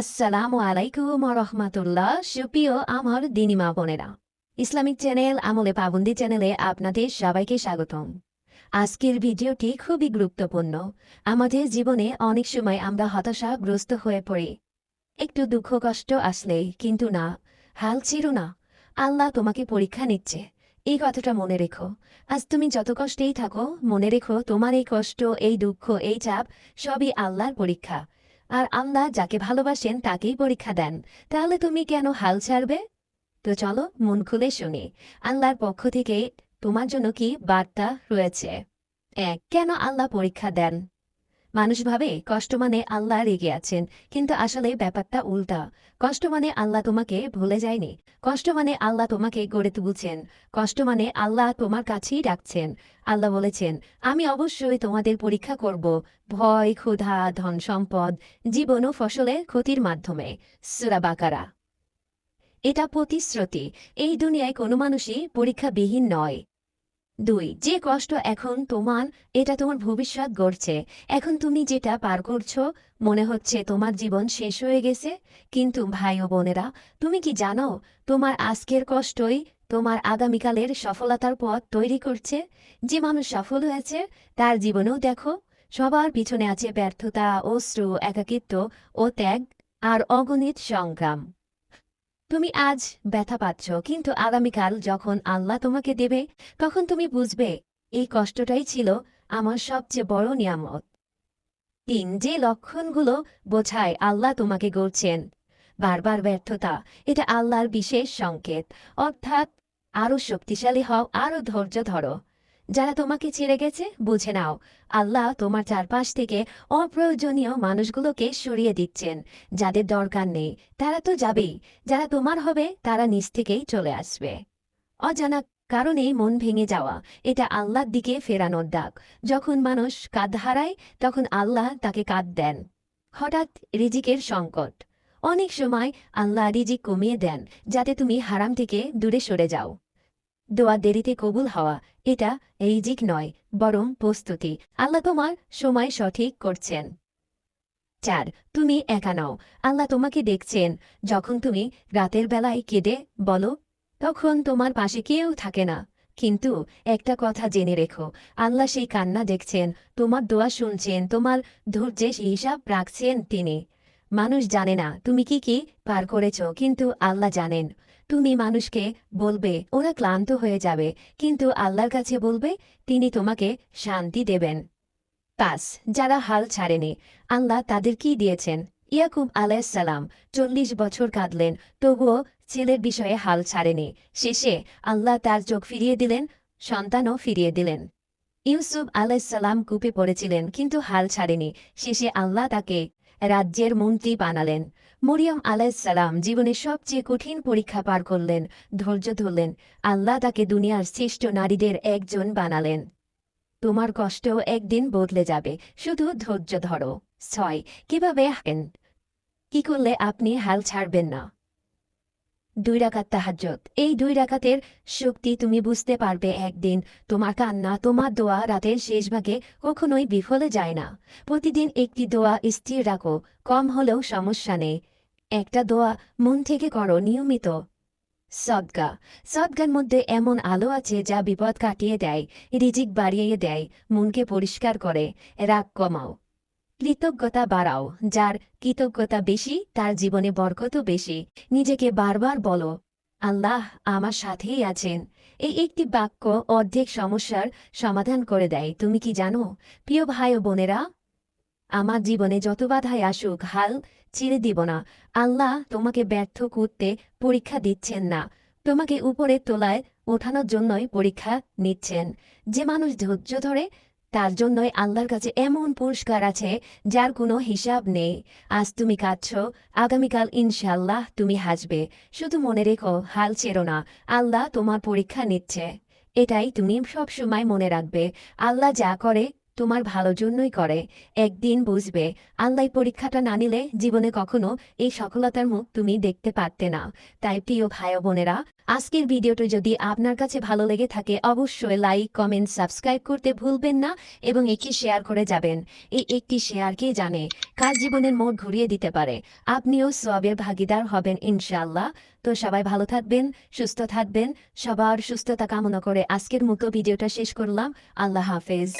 আসসালামু আলাইকুম রহমাতুল্লাহ সুপ্রিয় আমার দিনিমা বোনেরা, ইসলামিক চ্যানেল আমলে পাবন্দি চ্যানেলে আপনাদের সবাইকে স্বাগতম। আজকের ভিডিওটি খুবই গুরুত্বপূর্ণ। আমাদের জীবনে অনেক সময় আমরা হতাশাগ্রস্ত হয়ে পড়ি। একটু দুঃখ কষ্ট আসলে কিন্তু না, হাল ছিল না। আল্লাহ তোমাকে পরীক্ষা নিচ্ছে। এই কথাটা মনে রেখো। আজ তুমি যত কষ্টেই থাকো, মনে রেখো তোমার এই কষ্ট, এই দুঃখ, এই চাপ সবই আল্লাহর পরীক্ষা। আর আল্লাহ যাকে ভালোবাসেন তাকেই পরীক্ষা দেন। তাহলে তুমি কেন হাল ছাড়বে? তো চলো, মন খুলে শুনি। আল্লাহর পক্ষ থেকে তোমার জন্য কি বার্তা রয়েছে? এক, কেন আল্লাহ পরীক্ষা দেন? মানুষ ভাবে, কষ্ট মানে আল্লাহ রেগে আছেন। কিন্তু আসলে ব্যাপারটা উল্টা। কষ্ট মানে আল্লাহ তোমাকে ভুলে যায়নি। কষ্ট মানে আল্লাহ তোমাকে গড়ে তুলছেন। কষ্ট মানে আল্লাহ তোমার কাছেই ডাকছেন। আল্লাহ বলেছেন, আমি অবশ্যই তোমাদের পরীক্ষা করব। ভয়, ক্ষুধা, ধন সম্পদ, জীবন ও ফসলের ক্ষতির মাধ্যমে। সুরা বাকারা। এটা প্রতিশ্রুতি। এই দুনিয়ায় কোনো মানুষই পরীক্ষাবিহীন নয়। দুই, যে কষ্ট এখন তোমার, এটা তোমার ভবিষ্যৎ গড়ছে। এখন তুমি যেটা পার করছ, মনে হচ্ছে তোমার জীবন শেষ হয়ে গেছে। কিন্তু ভাই ও বোনেরা, তুমি কি জানো, তোমার আজকের কষ্টই তোমার আগামীকালের সফলতার পথ তৈরি করছে। যে মানুষ সফল হয়েছে, তার জীবনেও দেখো, সবার পিছনে আছে ব্যর্থতা, অশ্রু, একাকিত্ব ও ত্যাগ আর অগণিত সংগ্রাম। তুমি আজ ব্যথা পাচ্ছ, কিন্তু আগামীকাল যখন আল্লাহ তোমাকে দেবে, তখন তুমি বুঝবে, এই কষ্টটাই ছিল আমার সবচেয়ে বড় নিয়ামত। তিন, যে লক্ষণগুলো বোঝায় আল্লাহ তোমাকে গড়ছেন, বারবার ব্যর্থতা, এটা আল্লাহর বিশেষ সংকেত। অর্থাৎ আরও শক্তিশালী হও আরও ধৈর্য ধরো। যারা তোমাকে ছেড়ে গেছে, বুঝে নাও, আল্লাহ তোমার চারপাশ থেকে অপ্রয়োজনীয় মানুষগুলোকে সরিয়ে দিচ্ছেন, যাদের দরকার নেই। তারা তো যাবেই, যারা তোমার হবে, তারা নিজ থেকেই চলে আসবে। অজানা কারণে মন ভেঙে যাওয়া, এটা আল্লাহর দিকে ফেরানোর ডাক। যখন মানুষ কাঁদ হারায়, তখন আল্লাহ তাকে কাঁদ দেন। হঠাৎ রিজিকের সংকট। অনেক সময় আল্লাহ রিজিক কমিয়ে দেন, যাতে তুমি হারাম থেকে দূরে সরে যাও। দোয়া দেরিতে কবুল হওয়া, এটা রিজিক নয়, বরং প্রস্তুতি। আল্লাহ তোমার সময় সঠিক করছেন। চার, তুমি একা নাও। আল্লাহ তোমাকে দেখছেন। যখন তুমি রাতের বেলায় কেঁদে বলো, তখন তোমার পাশে কেউ থাকে না। কিন্তু একটা কথা জেনে রেখো, আল্লাহ সেই কান্না দেখছেন, তোমার দোয়া শুনছেন, তোমার ধৈর্যের হিসাব রাখছেন তিনি। মানুষ জানে না, তুমি কি কি পার করেছ? কিন্তু আল্লাহ জানেন। তুমি মানুষকে বলবে, ওরা ক্লান্ত হয়ে যাবে। কিন্তু আল্লাহর কাছে বলবে, তিনি তোমাকে শান্তি দেবেন। পাস যারা হাল ছাড়েনি, আল্লাহ তাদের কি দিয়েছেন? ইয়াকুব আলাইসালাম চল্লিশ বছর কাঁদলেন, তবুও ছেলের বিষয়ে হাল ছাড়েনি। শেষে আল্লাহ তার চোখ ফিরিয়ে দিলেন, সন্তানও ফিরিয়ে দিলেন। ইউসুফ আলাইসাল্লাম কূপে পড়েছিলেন, কিন্তু হাল ছাড়েনি। শেষে আল্লাহ তাকে রাজ্যের মন্ত্রী বানালেন। মরিয়ম আলাইসালাম জীবনে সবচেয়ে কঠিন পরীক্ষা পার করলেন, ধৈর্য ধরলেন, আল্লাহ তাকে দুনিয়ার শ্রেষ্ঠ নারীদের একজন বানালেন। তোমার কষ্ট একদিন বদলে যাবে, শুধু ধৈর্য ধরো। ছয়, কীভাবে কি করলে আপনি হাল ছাড়বেন না? দুই রাকাত তাহাজ্জত এই দুই রাকাতের শক্তি তুমি বুঝতে পারবে একদিন, তোমার কান্না, তোমার দোয়া রাতের শেষ ভাগে কখনোই বিফলে যায় না। প্রতিদিন একটি দোয়া স্থির রাখো, কম হলেও সমস্যা নেই। একটা দোয়া মন থেকে করো, নিয়মিত। সদগা সদগার মধ্যে এমন আলো আছে যা বিপদ কাটিয়ে দেয়, রিজিক বাড়িয়ে দেয়, মনকে পরিষ্কার করে। রাগ কমাও। কৃতজ্ঞতা বাড়াও, যার কৃতজ্ঞতা বেশি, তার জীবনে বরকতও বেশি। নিজেকে বারবার বলো, আল্লাহ আমার সাথেই আছেন। এই একটি বাক্য অর্ধেক সমস্যার সমাধান করে দেয়। তুমি কি জানো, প্রিয় ভাই ও বোনেরা, আমার জীবনে যত বাধায় আসুক, হাল ছেড়ে দিব না। আল্লাহ তোমাকে ব্যর্থ করতে পরীক্ষা দিচ্ছেন না। তোমাকে উপরের তোলায় ওঠানোর জন্যই পরীক্ষা নিচ্ছেন। যে মানুষ ধৈর্য ধরে তার জন্যই আল্লাহর কাছে এমন পুরস্কার আছে যার কোনো হিসাব নেই। আজ তুমি কাঁদছ, আগামীকাল ইনশাল্লাহ তুমি হাসবে। শুধু মনে রেখো, হাল ছেড়ো না, আল্লাহ তোমার পরীক্ষা নিচ্ছে। এটাই তুমি সবসময় মনে রাখবে। আল্লাহ যা করে তোমার ভালো জন্যই করে। একদিন বুঝবে আল্লাহ পরীক্ষাটা না নিলে জীবনে কখনো এই সফলতার মুখ তুমি দেখতে পারতে না। তাই প্রিয় ভাই বোনেরা, আজকের ভিডিওটা যদি আপনার কাছে ভালো লেগে থাকে, অবশ্যই লাইক, কমেন্ট, সাবস্ক্রাইব করতে ভুলবেন না এবং একটি শেয়ার করে যাবেন। এই একটি শেয়ার কে জানে কার জীবনের মোড় ঘুরিয়ে দিতে পারে। আপনিও সবের ভাগিদার হবেন ইনশাআল্লাহ। তো সবাই ভালো থাকবেন, সুস্থ থাকবেন, সবার সুস্থতা কামনা করে আজকের মতো ভিডিওটা শেষ করলাম। আল্লাহ হাফেজ।